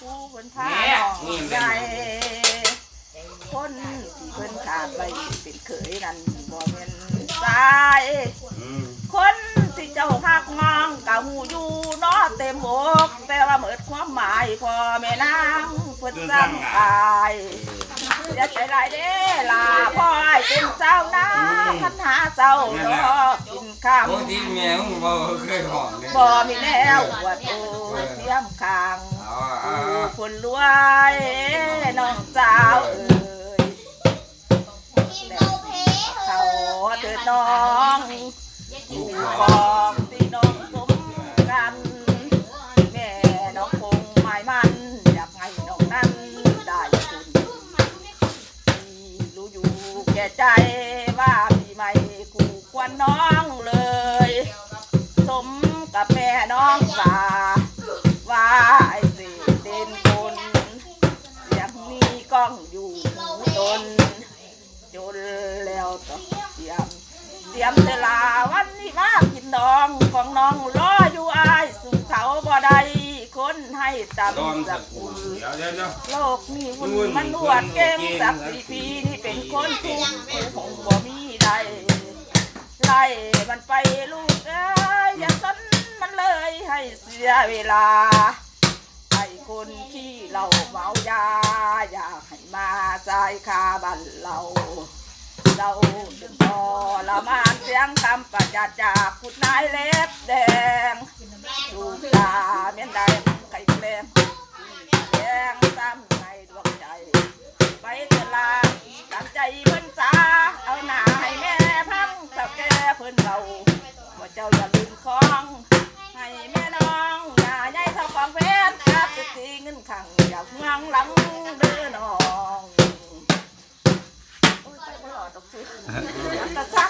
ผู้เพิ่นพาน้องใหญ่คนที่เพิ่นขาดไปเป็นเขยนั่นบ่แม่นสายอืมคนที่เจ้าหักมองกะหูอยู่เนอเต็มอกแต่ว่าเหมิดความหมายพ่อแม่นางเพิ่นสั่งตายอย่าใจร้ายเด้ล่ะพ่อให้เป็นเจ้านะคันหาเจ้าดอกกินข้าวโอ้ที่แม่มึงบ่เคยหอมเลยบ่มีแนวว่าโตเทียมข้าง คนรวยน้องสาวเอ้ยแล้วเขาเถิดน้องผู้กองที่น้องสมกันแม่น้องคงหมายมันอยากให้น้องนั้นได้คุณพี่รู้อยู่แก่ใจว่าพี่ไม่คู่ควรน้องเลย สมกับแม่น้องว่าว ล้องอยู่หูตนจนแล้วต้องเตรียมเตรียมเวลาวันนี้มากินดองของน้องรออยู่อายสู่เขาบ่ได้คนให้ตำดอมสัสักกคุคุณณเดี๋ยวเดี๋ยวเดี๋ยวโลกนี้วุ่นมันนวดเก่งสักสี่ปีนี่เป็นคนทุกข์คงบ่มีใดไล่มันไปลูกเอ้ยอย่าสนมันเลยให้เสียเวลา ให้คนที่เราเมายาอยากให้มาใจายคาบันเรา เราถึงพอละมานเสียงคำประจัดจากคุณนายเล็บแดงดูตาเมียนใดไข่แดงแดงซ้ำในดวงใจ ไปเถอะลาตัดใจเพิ่นสาเอาหน้าให้แม่พังตะแกเพิ่นเราว่าเจ้าอย่า อย่างหลังเด้อน้องโอ้ยไปบ่รอดดอกสิมันจะซัก